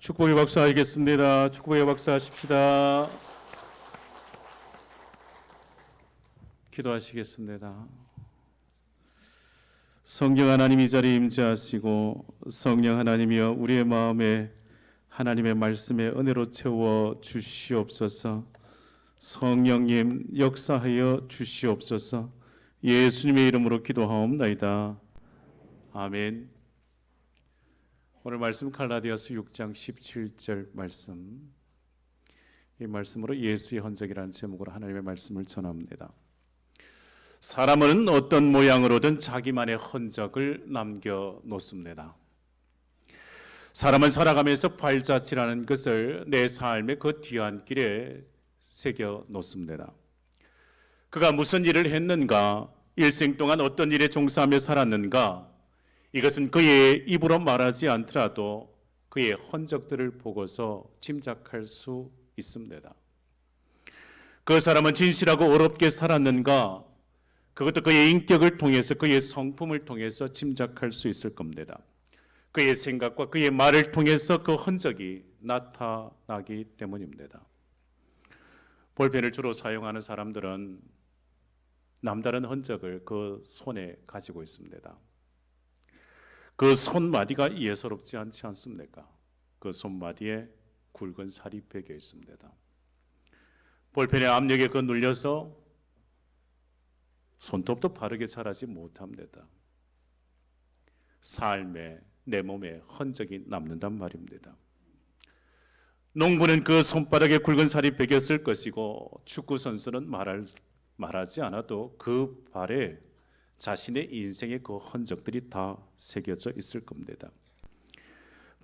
축복의 박수 하겠습니다. 축복의 박수 하십시다. 기도하시겠습니다. 성령 하나님 이 자리에 임재하시고 성령 하나님이여 우리의 마음에 하나님의 말씀의 은혜로 채워 주시옵소서. 성령님 역사하여 주시옵소서. 예수님의 이름으로 기도하옵나이다. 아멘. 오늘 말씀 칼라디아스 6장 17절 말씀. 이 말씀으로 예수의 흔적이라는 제목으로 하나님의 말씀을 전합니다. 사람은 어떤 모양으로든 자기만의 흔적을 남겨 놓습니다. 사람은 살아가면서 발자취라는 것을 내 삶의 그 뒤안길에 새겨 놓습니다. 그가 무슨 일을 했는가, 일생 동안 어떤 일에 종사하며 살았는가, 이것은 그의 입으로 말하지 않더라도 그의 흔적들을 보고서 짐작할 수 있습니다. 그 사람은 진실하고 어렵게 살았는가, 그것도 그의 인격을 통해서 그의 성품을 통해서 짐작할 수 있을 겁니다. 그의 생각과 그의 말을 통해서 그 흔적이 나타나기 때문입니다. 볼펜을 주로 사용하는 사람들은 남다른 흔적을 그 손에 가지고 있습니다. 그 손마디가 예사롭지 않지 않습니까? 그 손마디에 굵은 살이 베겨 있습니다. 볼펜의 압력에 그 눌려서 손톱도 바르게 자라지 못합니다. 삶에 내 몸에 흔적이 남는단 말입니다. 농부는 그 손바닥에 굵은 살이 베겼을 것이고 축구 선수는 말할 말하지 않아도 그 발에 자신의 인생의 그 흔적들이 다 새겨져 있을 겁니다.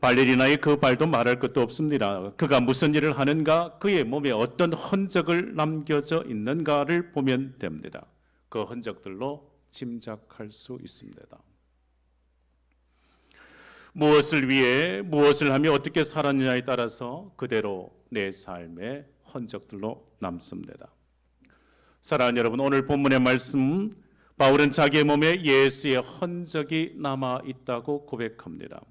발레리나의 그 발도 말할 것도 없습니다. 그가 무슨 일을 하는가, 그의 몸에 어떤 흔적을 남겨져 있는가를 보면 됩니다. 그 흔적들로 짐작할 수 있습니다. 무엇을 위해 무엇을 하며 어떻게 살았느냐에 따라서 그대로 내 삶의 흔적들로 남습니다. 사랑하는 여러분, 오늘 본문의 말씀 바울은 자기의 몸에 예수의 흔적이 남아 있다고 고백합니다.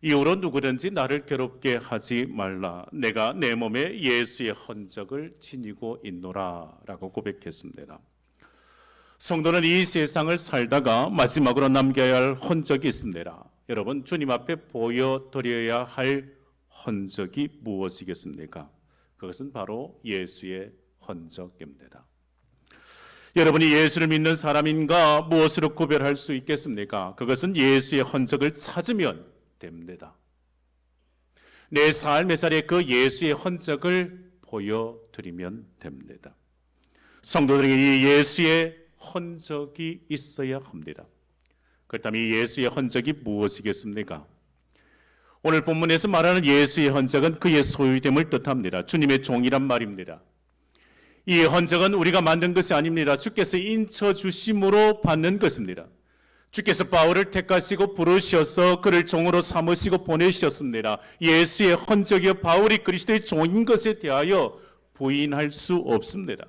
이후로 누구든지 나를 괴롭게 하지 말라. 내가 내 몸에 예수의 흔적을 지니고 있노라 라고 고백했습니다. 성도는 이 세상을 살다가 마지막으로 남겨야 할 흔적이 있습니다. 여러분, 주님 앞에 보여드려야 할 흔적이 무엇이겠습니까? 그것은 바로 예수의 흔적입니다. 여러분이 예수를 믿는 사람인가 무엇으로 구별할 수 있겠습니까? 그것은 예수의 흔적을 찾으면 됩니다. 내 삶의 자리에 그 예수의 흔적을 보여드리면 됩니다. 성도들에게 이 예수의 흔적이 있어야 합니다. 그렇다면 이 예수의 흔적이 무엇이겠습니까? 오늘 본문에서 말하는 예수의 흔적은 그의 소유됨을 뜻합니다. 주님의 종이란 말입니다. 이 흔적은 우리가 만든 것이 아닙니다. 주께서 인쳐 주심으로 받는 것입니다. 주께서 바울을 택하시고 부르셔서 그를 종으로 삼으시고 보내셨습니다. 예수의 흔적이요 바울이 그리스도의 종인 것에 대하여 부인할 수 없습니다.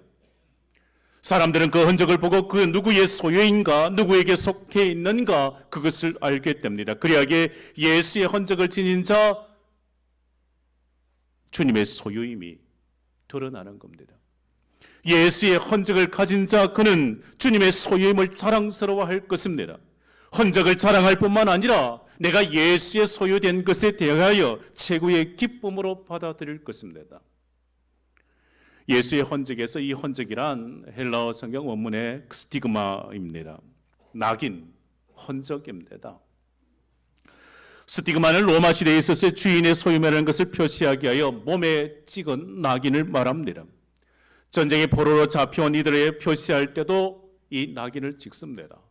사람들은 그 흔적을 보고 그 누구의 소유인가, 누구에게 속해 있는가 그것을 알게 됩니다. 그리하게 예수의 흔적을 지닌 자 주님의 소유임이 드러나는 겁니다. 예수의 흔적을 가진 자 그는 주님의 소유임을 자랑스러워할 것입니다. 흔적을 자랑할 뿐만 아니라 내가 예수의 소유된 것에 대하여 최고의 기쁨으로 받아들일 것입니다. 예수의 흔적에서 이 흔적이란 헬라어 성경 원문의 스티그마입니다. 낙인, 흔적입니다. 스티그마는 로마 시대에 있었을 주인의 소유라는 것을 표시하기 위하여 몸에 찍은 낙인을 말합니다. 전쟁의 포로로 잡혀온 이들에 표시할 때도 이 낙인을 찍습니다.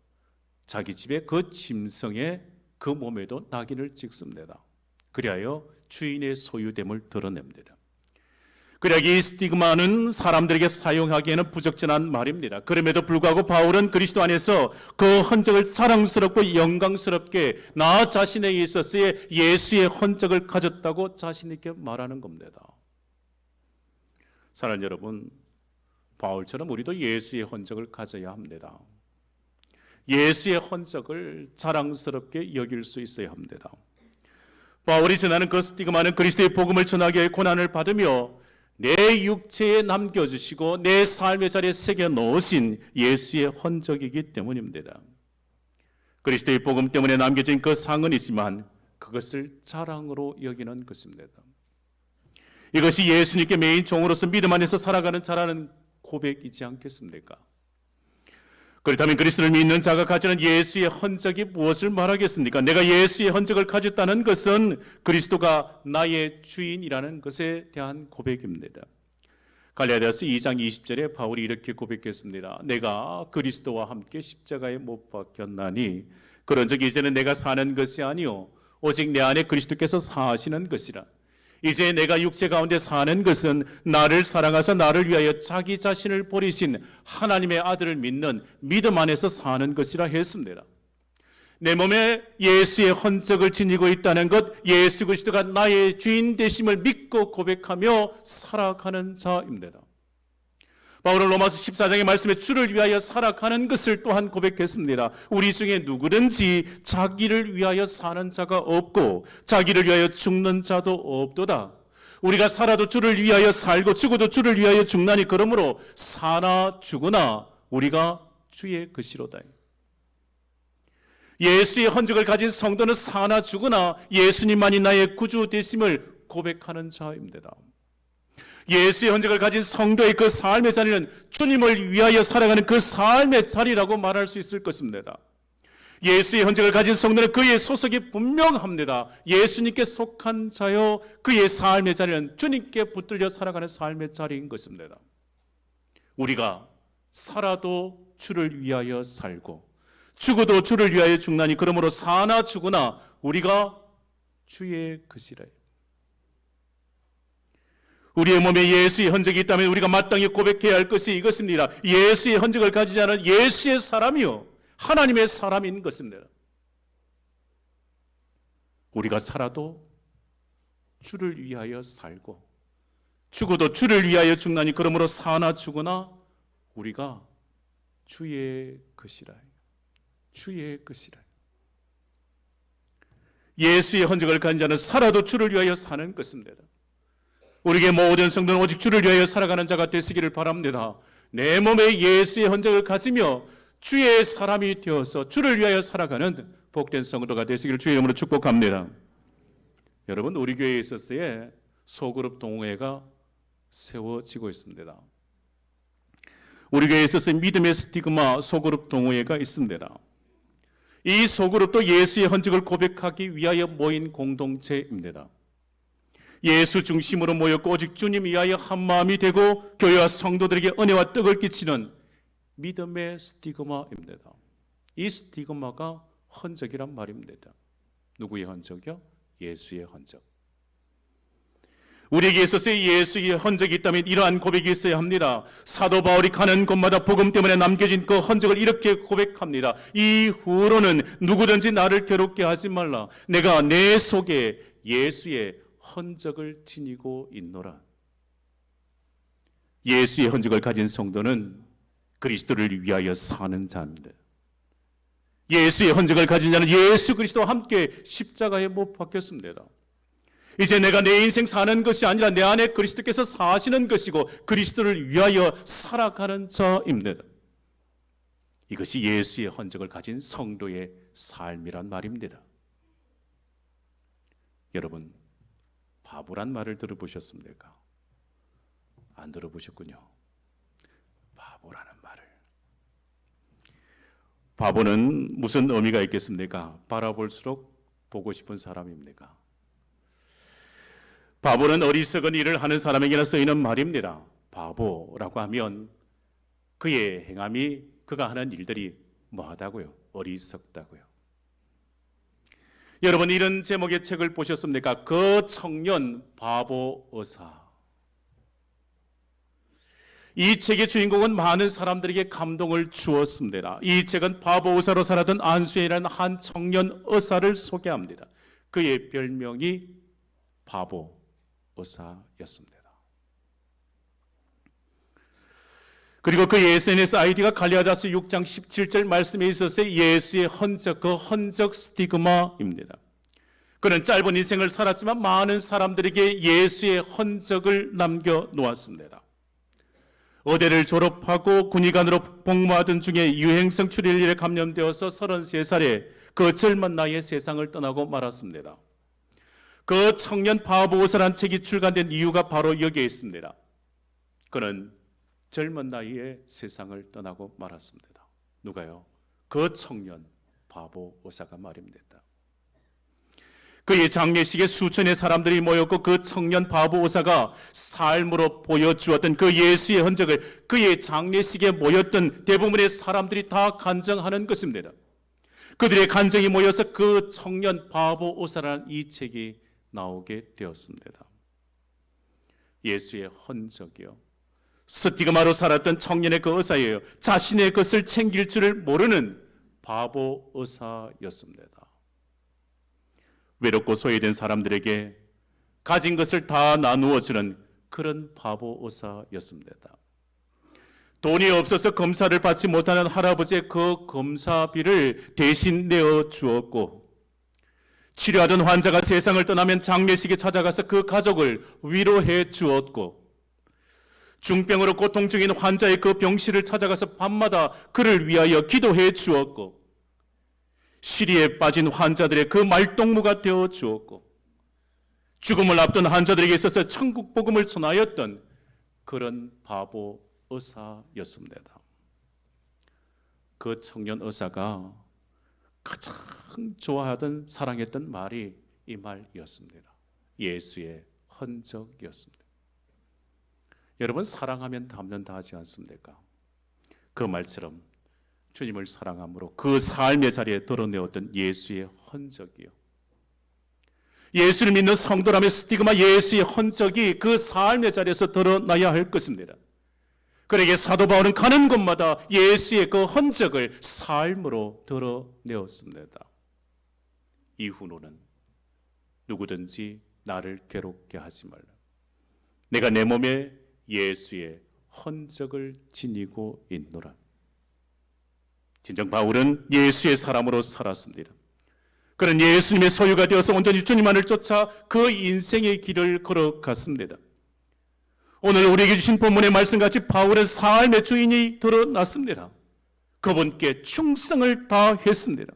자기 집의 그 짐승의 그 몸에도 낙인을 찍습니다. 그리하여 주인의 소유됨을 드러냅니다. 그러기 이 스티그마는 사람들에게 사용하기에는 부적절한 말입니다. 그럼에도 불구하고 바울은 그리스도 안에서 그 흔적을 자랑스럽고 영광스럽게 나 자신에 있어서의 예수의 흔적을 가졌다고 자신있게 말하는 겁니다. 사랑하는 여러분, 바울처럼 우리도 예수의 흔적을 가져야 합니다. 예수의 흔적을 자랑스럽게 여길 수 있어야 합니다. 바울이 전하는 그 스티그마는 그리스도의 복음을 전하기 위해 고난을 받으며 내 육체에 남겨주시고 내 삶의 자리에 새겨 넣으신 예수의 흔적이기 때문입니다. 그리스도의 복음 때문에 남겨진 그 상은 있지만 그것을 자랑으로 여기는 것입니다. 이것이 예수님께 매인 종으로서 믿음 안에서 살아가는 자라는 고백이지 않겠습니까? 그렇다면 그리스도를 믿는 자가 가지는 예수의 흔적이 무엇을 말하겠습니까? 내가 예수의 흔적을 가졌다는 것은 그리스도가 나의 주인이라는 것에 대한 고백입니다. 갈라디아서 2장 20절에 바울이 이렇게 고백했습니다. 내가 그리스도와 함께 십자가에 못 박혔나니 그런즉 이제는 내가 사는 것이 아니요 오직 내 안에 그리스도께서 사시는 것이라. 이제 내가 육체 가운데 사는 것은 나를 사랑하사 나를 위하여 자기 자신을 버리신 하나님의 아들을 믿는 믿음 안에서 사는 것이라 했습니다. 내 몸에 예수의 흔적을 지니고 있다는 것, 예수 그리스도가 나의 주인 되심을 믿고 고백하며 살아가는 자입니다. 바울은 로마서 14장의 말씀에 주를 위하여 살아가는 것을 또한 고백했습니다. 우리 중에 누구든지 자기를 위하여 사는 자가 없고 자기를 위하여 죽는 자도 없도다. 우리가 살아도 주를 위하여 살고 죽어도 주를 위하여 죽나니 그러므로 사나 죽으나 우리가 주의 것이로다. 예수의 흔적을 가진 성도는 사나 죽으나 예수님만이 나의 구주 되심을 고백하는 자입니다. 예수의 흔적을 가진 성도의 그 삶의 자리는 주님을 위하여 살아가는 그 삶의 자리라고 말할 수 있을 것입니다. 예수의 흔적을 가진 성도는 그의 소속이 분명합니다. 예수님께 속한 자요, 그의 삶의 자리는 주님께 붙들려 살아가는 삶의 자리인 것입니다. 우리가 살아도 주를 위하여 살고, 죽어도 주를 위하여 죽나니 그러므로 사나 죽으나 우리가 주의 것이라. 우리의 몸에 예수의 흔적이 있다면 우리가 마땅히 고백해야 할 것이 이것입니다. 예수의 흔적을 가지지 않은 예수의 사람이요. 하나님의 사람인 것입니다. 우리가 살아도 주를 위하여 살고 죽어도 주를 위하여 죽나니 그러므로 사나 죽으나 우리가 주의 것이라. 주의 것이라. 예수의 흔적을 자는 살아도 주를 위하여 사는 것입니다. 우리에게 모든 성도는 오직 주를 위하여 살아가는 자가 되시기를 바랍니다. 내 몸에 예수의 흔적을 가지며 주의 사람이 되어서 주를 위하여 살아가는 복된 성도가 되시기를 주의 이름으로 축복합니다. 여러분 우리 교회에 있었어요 소그룹 동호회가 세워지고 있습니다. 우리 교회에 있어서 믿음의 스티그마 소그룹 동호회가 있습니다. 이 소그룹도 예수의 흔적을 고백하기 위하여 모인 공동체입니다. 예수 중심으로 모였고 오직 주님 위하여 한 마음이 되고 교회와 성도들에게 은혜와 떡을 끼치는 믿음의 스티그마입니다. 이 스티그마가 흔적이란 말입니다. 누구의 흔적이요? 예수의 흔적. 우리에게 있어서 예수의 흔적이 있다면 이러한 고백이 있어야 합니다. 사도 바울이 가는 곳마다 복음 때문에 남겨진 그 흔적을 이렇게 고백합니다. 이후로는 누구든지 나를 괴롭게 하지 말라. 내가 내 속에 예수의 흔적을 지니고 있노라. 예수의 흔적을 가진 성도는 그리스도를 위하여 사는 자입니다. 예수의 흔적을 가진 자는 예수 그리스도와 함께 십자가에 못 박혔습니다. 이제 내가 내 인생 사는 것이 아니라 내 안에 그리스도께서 사시는 것이고 그리스도를 위하여 살아가는 자입니다. 이것이 예수의 흔적을 가진 성도의 삶이란 말입니다. 여러분, 바보란 말을 들어보셨습니까? 안 들어보셨군요. 바보라는 말을. 바보는 무슨 의미가 있겠습니까? 바라볼수록 보고 싶은 사람입니까? 바보는 어리석은 일을 하는 사람에게나 쓰이는 말입니다. 바보라고 하면 그의 행함이 그가 하는 일들이 뭐하다고요? 어리석다고요. 여러분 이런 제목의 책을 보셨습니까? 그 청년 바보 의사. 이 책의 주인공은 많은 사람들에게 감동을 주었습니다. 이 책은 바보 의사로 살았던 안수현이라는 한 청년 의사를 소개합니다. 그의 별명이 바보 의사였습니다. 그리고 그 SNS 아이디가 갈리아다스 6장 17절 말씀에 있어서 예수의 흔적, 그 흔적 스티그마입니다. 그는 짧은 인생을 살았지만 많은 사람들에게 예수의 흔적을 남겨 놓았습니다. 어대를 졸업하고 군의관으로 복무하던 중에 유행성 출혈일에 감염되어서 33살에 그 젊은 나이에 세상을 떠나고 말았습니다. 그 청년 바보오서란 책이 출간된 이유가 바로 여기에 있습니다. 그는 젊은 나이에 세상을 떠나고 말았습니다. 누가요? 그 청년 바보 의사가 말입니다. 그의 장례식에 수천의 사람들이 모였고 그 청년 바보 의사가 삶으로 보여주었던 그 예수의 흔적을 그의 장례식에 모였던 대부분의 사람들이 다 간증하는 것입니다. 그들의 간증이 모여서 그 청년 바보 의사라는 이 책이 나오게 되었습니다. 예수의 흔적이요. 스티그마로 살았던 청년의 그 의사예요. 자신의 것을 챙길 줄을 모르는 바보 의사였습니다. 외롭고 소외된 사람들에게 가진 것을 다 나누어 주는 그런 바보 의사였습니다. 돈이 없어서 검사를 받지 못하는 할아버지의 그 검사비를 대신 내어 주었고 치료하던 환자가 세상을 떠나면 장례식에 찾아가서 그 가족을 위로해 주었고 중병으로 고통 중인 환자의 그 병실을 찾아가서 밤마다 그를 위하여 기도해 주었고 시리에 빠진 환자들의 그 말동무가 되어 주었고 죽음을 앞둔 환자들에게 있어서 천국 복음을 전하였던 그런 바보 의사였습니다. 그 청년 의사가 가장 좋아하던 사랑했던 말이 이 말이었습니다. 예수의 흔적이었습니다. 여러분 사랑하면 담는다 하지 않습니까? 그 말처럼 주님을 사랑함으로 그 삶의 자리에 드러내었던 예수의 흔적이요. 예수를 믿는 성도라면 스티그마 예수의 흔적이 그 삶의 자리에서 드러나야 할 것입니다. 그러게 사도 바울은 가는 곳마다 예수의 그 흔적을 삶으로 드러내었습니다. 이후로는 누구든지 나를 괴롭게 하지 말라. 내가 내 몸에 예수의 흔적을 지니고 있노라. 진정 바울은 예수의 사람으로 살았습니다. 그는 예수님의 소유가 되어서 온전히 주님만을 쫓아 그 인생의 길을 걸어갔습니다. 오늘 우리에게 주신 본문의 말씀같이 바울은 삶의 주인이 드러났습니다. 그분께 충성을 다했습니다.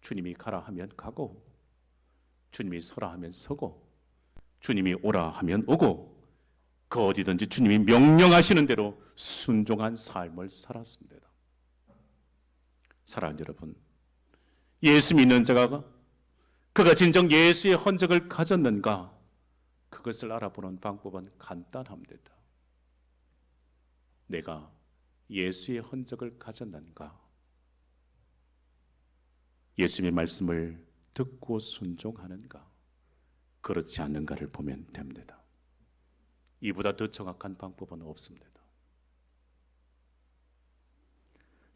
주님이 가라 하면 가고, 주님이 서라 하면 서고, 주님이 오라 하면 오고, 그 어디든지 주님이 명령하시는 대로 순종한 삶을 살았습니다. 사랑하는 여러분, 예수 믿는 자가 그가 진정 예수의 흔적을 가졌는가? 그것을 알아보는 방법은 간단합니다. 내가 예수의 흔적을 가졌는가? 예수님의 말씀을 듣고 순종하는가? 그렇지 않는가를 보면 됩니다. 이보다 더 정확한 방법은 없습니다.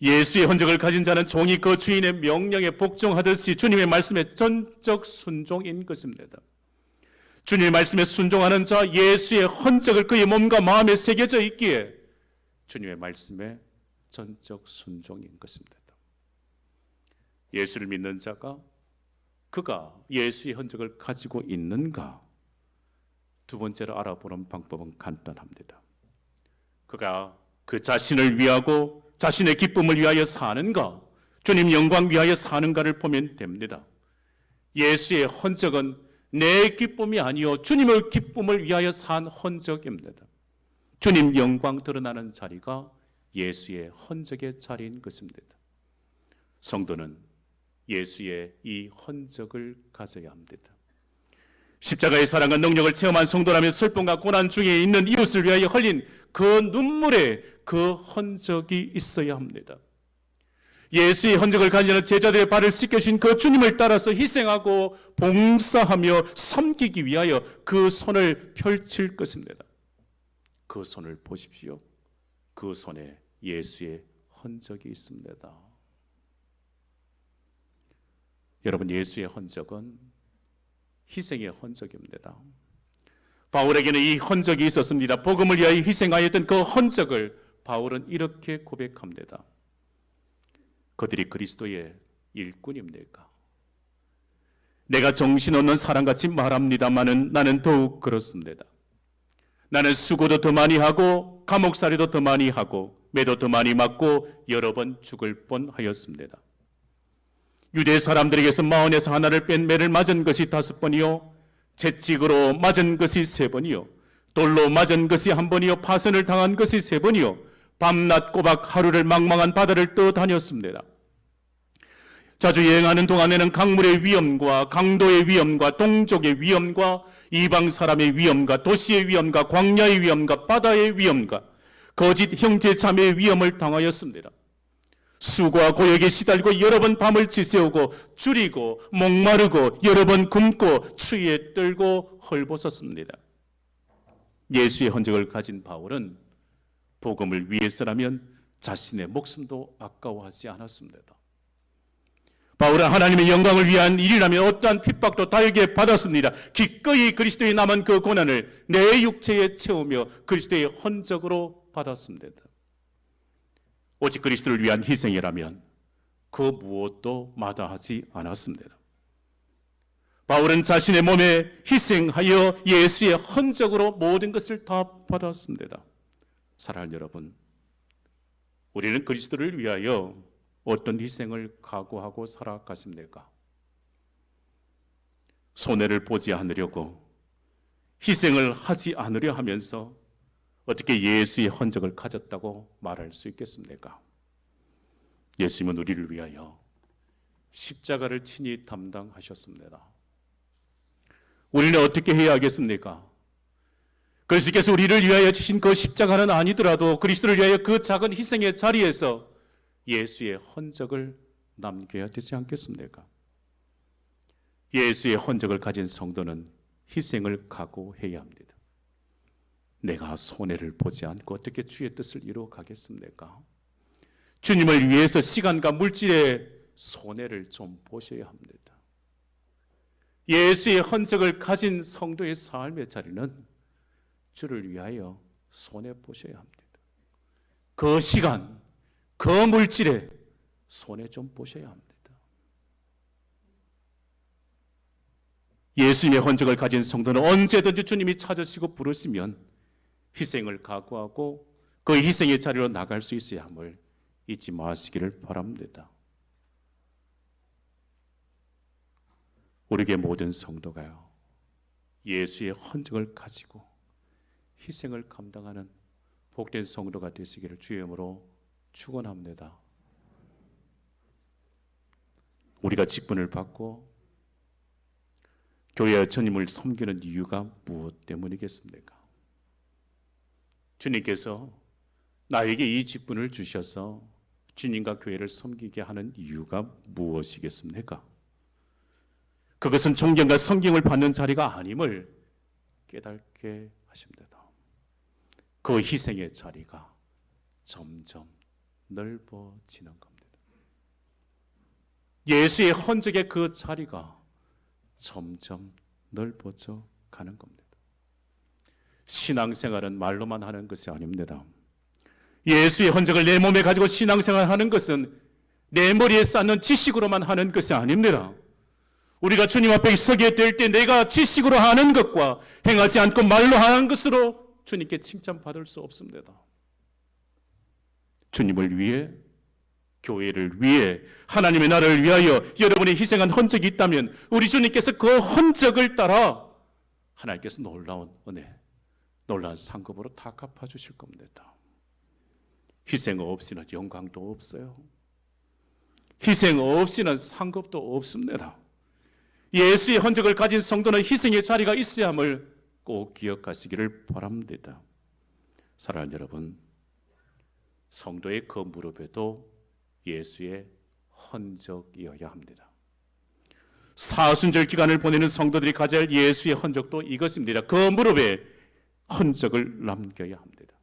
예수의 흔적을 가진 자는 종이 그 주인의 명령에 복종하듯이 주님의 말씀에 전적 순종인 것입니다. 주님의 말씀에 순종하는 자 예수의 흔적을 그의 몸과 마음에 새겨져 있기에 주님의 말씀에 전적 순종인 것입니다. 예수를 믿는 자가 그가 예수의 흔적을 가지고 있는가 두 번째로 알아보는 방법은 간단합니다. 그가 그 자신을 위하고 자신의 기쁨을 위하여 사는가, 주님 영광 위하여 사는가를 보면 됩니다. 예수의 흔적은 내 기쁨이 아니요 주님의 기쁨을 위하여 산 흔적입니다. 주님 영광 드러나는 자리가 예수의 흔적의 자리인 것입니다. 성도는 예수의 이 흔적을 가져야 합니다. 십자가의 사랑과 능력을 체험한 성도라면 슬픔과 고난 중에 있는 이웃을 위하여 흘린 그 눈물에 그 흔적이 있어야 합니다. 예수의 흔적을 가지는 제자들의 발을 씻겨주신 그 주님을 따라서 희생하고 봉사하며 섬기기 위하여 그 손을 펼칠 것입니다. 그 손을 보십시오. 그 손에 예수의 흔적이 있습니다. 여러분, 예수의 흔적은 희생의 흔적입니다. 바울에게는 이 흔적이 있었습니다. 복음을 위하여 희생하였던 그 흔적을 바울은 이렇게 고백합니다. 그들이 그리스도의 일꾼입니까? 내가 정신없는 사람같이 말합니다마는 나는 더욱 그렇습니다. 나는 수고도 더 많이 하고 감옥살이도 더 많이 하고 매도 더 많이 맞고 여러 번 죽을 뻔하였습니다. 유대 사람들에게서 마흔에서 하나를 뺀 매를 맞은 것이 다섯 번이요 채찍으로 맞은 것이 세 번이요 돌로 맞은 것이 한 번이요 파선을 당한 것이 세 번이요 밤낮 꼬박 하루를 망망한 바다를 떠 다녔습니다. 자주 여행하는 동안에는 강물의 위험과 강도의 위험과 동족의 위험과 이방 사람의 위험과 도시의 위험과 광야의 위험과 바다의 위험과 거짓 형제 자매의 위험을 당하였습니다. 수고와 고역에 시달고 여러 번 밤을 지새우고 줄이고 목마르고 여러 번 굶고 추위에 떨고 헐벗었습니다. 예수의 흔적을 가진 바울은 복음을 위해서라면 자신의 목숨도 아까워하지 않았습니다. 바울은 하나님의 영광을 위한 일이라면 어떠한 핍박도 달게 받았습니다. 기꺼이 그리스도의 남은 그 고난을 내 육체에 채우며 그리스도의 흔적으로 받았습니다. 오직 그리스도를 위한 희생이라면 그 무엇도 마다하지 않았습니다. 바울은 자신의 몸에 희생하여 예수의 흔적으로 모든 것을 다 받았습니다. 사랑하는 여러분, 우리는 그리스도를 위하여 어떤 희생을 각오하고 살아갔습니까? 손해를 보지 않으려고 희생을 하지 않으려 하면서 어떻게 예수의 흔적을 가졌다고 말할 수 있겠습니까? 예수님은 우리를 위하여 십자가를 친히 담당하셨습니다. 우리는 어떻게 해야 하겠습니까? 그리스도께서 우리를 위하여 주신 그 십자가는 아니더라도 그리스도를 위하여 그 작은 희생의 자리에서 예수의 흔적을 남겨야 되지 않겠습니까? 예수의 흔적을 가진 성도는 희생을 각오해야 합니다. 내가 손해를 보지 않고 어떻게 주의 뜻을 이루어 가겠습니까? 주님을 위해서 시간과 물질의 손해를 좀 보셔야 합니다. 예수의 흔적을 가진 성도의 삶의 자리는 주를 위하여 손해 보셔야 합니다. 그 시간, 그 물질에 손해 좀 보셔야 합니다. 예수님의 흔적을 가진 성도는 언제든지 주님이 찾으시고 부르시면 희생을 각오하고 그 희생의 자리로 나갈 수 있어야 함을 잊지 마시기를 바랍니다. 우리에게 모든 성도가요. 예수의 흔적을 가지고 희생을 감당하는 복된 성도가 되시기를 주의 이름으로 축원합니다. 우리가 직분을 받고 교회 여천님을 섬기는 이유가 무엇 때문이겠습니까? 주님께서 나에게 이 직분을 주셔서 주님과 교회를 섬기게 하는 이유가 무엇이겠습니까? 그것은 존경과 성경을 받는 자리가 아님을 깨닫게 하십니다. 그 희생의 자리가 점점 넓어지는 겁니다. 예수의 흔적의 그 자리가 점점 넓어져 가는 겁니다. 신앙생활은 말로만 하는 것이 아닙니다. 예수의 흔적을 내 몸에 가지고 신앙생활 하는 것은 내 머리에 쌓는 지식으로만 하는 것이 아닙니다. 우리가 주님 앞에 서게 될 때 내가 지식으로 하는 것과 행하지 않고 말로 하는 것으로 주님께 칭찬받을 수 없습니다. 주님을 위해 교회를 위해 하나님의 나라를 위하여 여러분이 희생한 흔적이 있다면 우리 주님께서 그 흔적을 따라 하나님께서 놀라운 은혜, 놀라운 상급으로 다 갚아 주실 겁니다. 희생 없이는 영광도 없어요. 희생 없이는 상급도 없습니다. 예수의 흔적을 가진 성도는 희생의 자리가 있어야 함을 꼭 기억하시기를 바랍니다. 사랑하는 여러분, 성도의 그 무릎에도 예수의 흔적이어야 합니다. 사순절 기간을 보내는 성도들이 할 예수의 흔적도 이것입니다. 그 무릎에 흔적을 남겨야 합니다.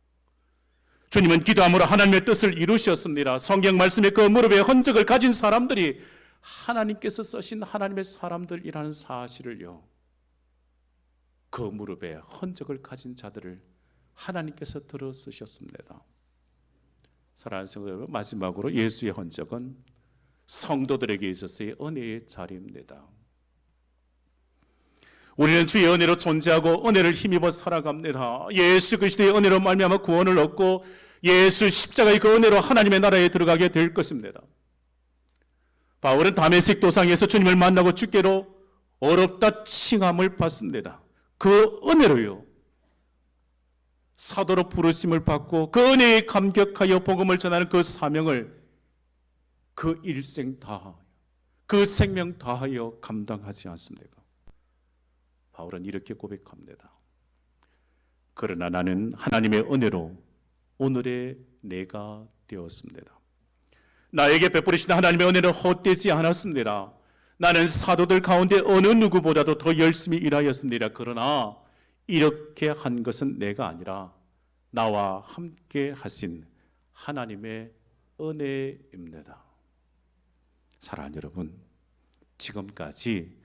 주님은 기도함으로 하나님의 뜻을 이루셨습니다. 성경 말씀에 그 무릎에 흔적을 가진 사람들이 하나님께서 쓰신 하나님의 사람들이라는 사실을요. 그 무릎에 흔적을 가진 자들을 하나님께서 들어 쓰셨습니다. 사랑하는 성도 여러분, 마지막으로 예수의 흔적은 성도들에게 있어서의 은혜의 자리입니다. 우리는 주의 은혜로 존재하고 은혜를 힘입어 살아갑니다. 예수 그리스도의 은혜로 말미암아 구원을 얻고 예수 십자가의 그 은혜로 하나님의 나라에 들어가게 될 것입니다. 바울은 다메섹 도상에서 주님을 만나고 주께로 어렵다 칭함을 받습니다. 그 은혜로요. 사도로 부르심을 받고 그 은혜에 감격하여 복음을 전하는 그 사명을 그 일생 다하여 그 생명 다하여 감당하지 않습니까? 바울은 이렇게 고백합니다. 그러나 나는 하나님의 은혜로 오늘의 내가 되었습니다. 나에게 베푸리신 하나님의 은혜는 헛되지 않았습니다. 나는 사도들 가운데 어느 누구보다도 더 열심히 일하였습니다. 그러나 이렇게 한 것은 내가 아니라 나와 함께 하신 하나님의 은혜입니다. 사랑하는 여러분, 지금까지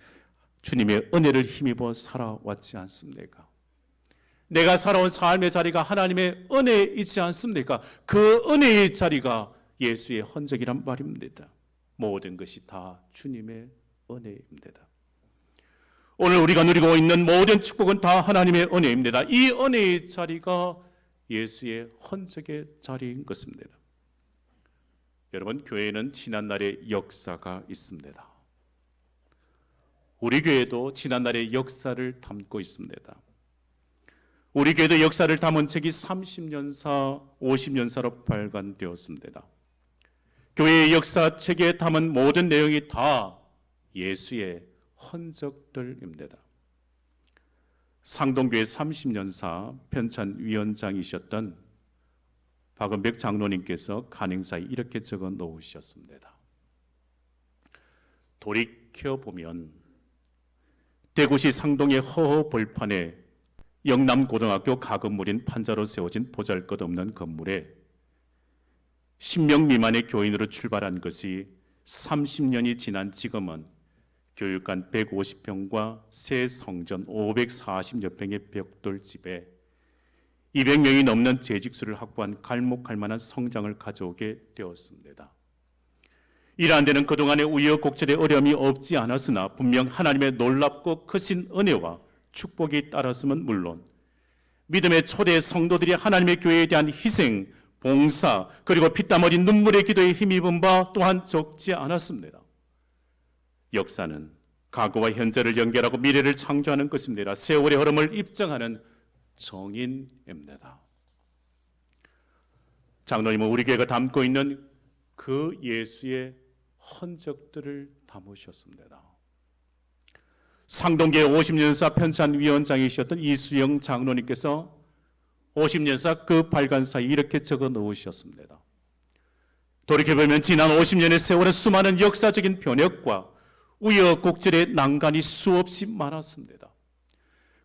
주님의 은혜를 힘입어 살아왔지 않습니까? 내가 살아온 삶의 자리가 하나님의 은혜이지 않습니까? 그 은혜의 자리가 예수의 흔적이란 말입니다. 모든 것이 다 주님의 은혜입니다. 오늘 우리가 누리고 있는 모든 축복은 다 하나님의 은혜입니다. 이 은혜의 자리가 예수의 흔적의 자리인 것입니다. 여러분, 교회에는 지난날의 역사가 있습니다. 우리 교회도 지난날의 역사를 담고 있습니다. 우리 교회도 역사를 담은 책이 30년사, 50년사로 발간되었습니다. 교회의 역사책에 담은 모든 내용이 다 예수의 흔적들입니다. 상동교회 30년사 편찬위원장이셨던 박은백 장로님께서 간행사에 이렇게 적어 놓으셨습니다. 돌이켜 보면 대구시 상동의 허허 벌판에 영남고등학교 가건물인 판자로 세워진 보잘것없는 건물에 10명 미만의 교인으로 출발한 것이 30년이 지난 지금은 교육관 150평과 새 성전 540여 평의 벽돌 집에 200명이 넘는 재직수를 확보한 갈목할 만한 성장을 가져오게 되었습니다. 이러한 데는 그동안의 우여곡절의 어려움이 없지 않았으나 분명 하나님의 놀랍고 크신 은혜와 축복이 따랐음은 물론 믿음의 초대 성도들이 하나님의 교회에 대한 희생, 봉사, 그리고 피땀 어린 눈물의 기도에 힘입은 바 또한 적지 않았습니다. 역사는 과거와 현재를 연결하고 미래를 창조하는 것입니다. 세월의 흐름을 입증하는 정인입니다. 장로님은 우리 교회가 담고 있는 그 예수의 흔적들을 담으셨습니다. 상동계 50년사 편찬위원장이셨던 이수영 장로님께서 50년사 그 발간사에 이렇게 적어 놓으셨습니다. 돌이켜보면 지난 50년의 세월은 수많은 역사적인 변혁과 우여곡절의 난간이 수없이 많았습니다.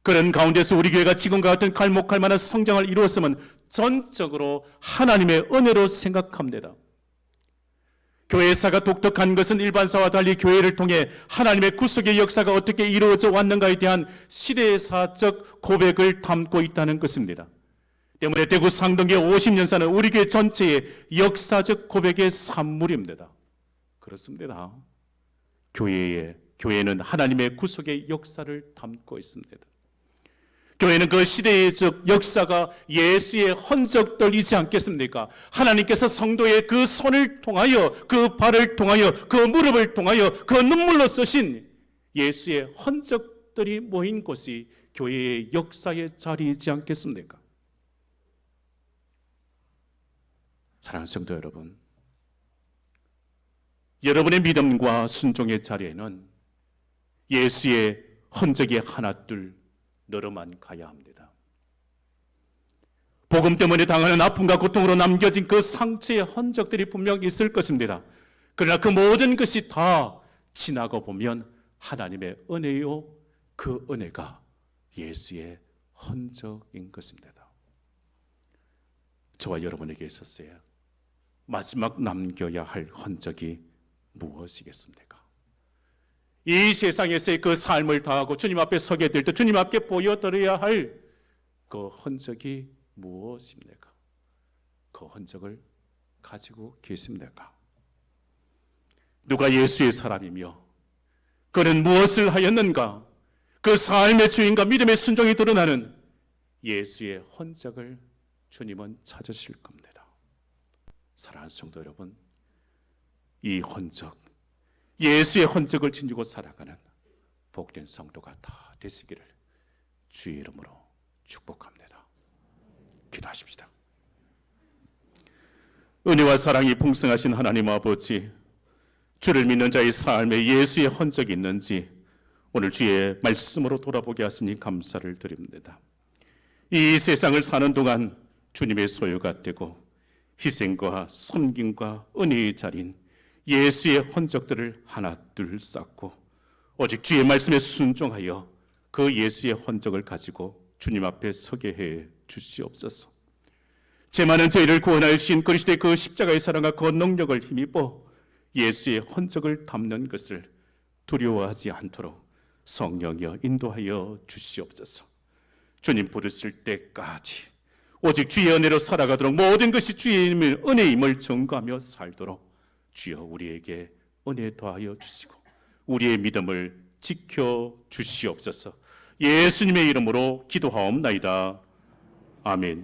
그런 가운데서 우리 교회가 지금과 같은 갈목할 만한 성장을 이루었으면 전적으로 하나님의 은혜로 생각합니다. 교회사가 독특한 것은 일반사와 달리 교회를 통해 하나님의 구속의 역사가 어떻게 이루어져 왔는가에 대한 시대사적 고백을 담고 있다는 것입니다. 때문에 대구 상동계 50년사는 우리 교회 전체의 역사적 고백의 산물입니다. 그렇습니다. 교회에 교회는 하나님의 구속의 역사를 담고 있습니다. 교회는 그 시대의 즉 역사가 예수의 흔적들 이지 않겠습니까? 하나님께서 성도의 그 손을 통하여 그 발을 통하여 그 무릎을 통하여 그 눈물로 쓰신 예수의 흔적들이 모인 곳이 교회의 역사의 자리이지 않겠습니까? 사랑하는 성도 여러분, 여러분의 믿음과 순종의 자리에는 예수의 흔적이 하나 둘 늘어만 가야 합니다. 복음 때문에 당하는 아픔과 고통으로 남겨진 그 상처의 흔적들이 분명 있을 것입니다. 그러나 그 모든 것이 다 지나고 보면 하나님의 은혜요, 그 은혜가 예수의 흔적인 것입니다. 저와 여러분에게 있었어요. 마지막 남겨야 할 흔적이 무엇이겠습니까? 이 세상에서의 그 삶을 다하고 주님 앞에 서게 될 때 주님 앞에 보여드려야 할 그 흔적이 무엇입니까? 그 흔적을 가지고 계십니까? 누가 예수의 사람이며 그는 무엇을 하였는가? 그 삶의 주인과 믿음의 순종이 드러나는 예수의 흔적을 주님은 찾으실 겁니다. 사랑하는 성도 여러분, 이 흔적, 예수의 흔적을 지니고 살아가는 복된 성도가 다 되시기를 주의 이름으로 축복합니다. 기도하십시다. 은혜와 사랑이 풍성하신 하나님 아버지, 주를 믿는 자의 삶에 예수의 흔적이 있는지 오늘 주의 말씀으로 돌아보게 하시니 감사를 드립니다. 이 세상을 사는 동안 주님의 소유가 되고 희생과 섬김과 은혜의 자리인 예수의 흔적들을 하나 둘 쌓고 오직 주의 말씀에 순종하여 그 예수의 흔적을 가지고 주님 앞에 서게 해 주시옵소서. 제 많은 저희를 구원하여 주신 그리스도의 그 십자가의 사랑과 그 능력을 힘입어 예수의 흔적을 담는 것을 두려워하지 않도록 성령이여 인도하여 주시옵소서. 주님 부르실 때까지 오직 주의 은혜로 살아가도록 모든 것이 주의 은혜임을 증거하며 살도록 주여 우리에게 은혜 더하여 주시고 우리의 믿음을 지켜 주시옵소서. 예수님의 이름으로 기도하옵나이다. 아멘.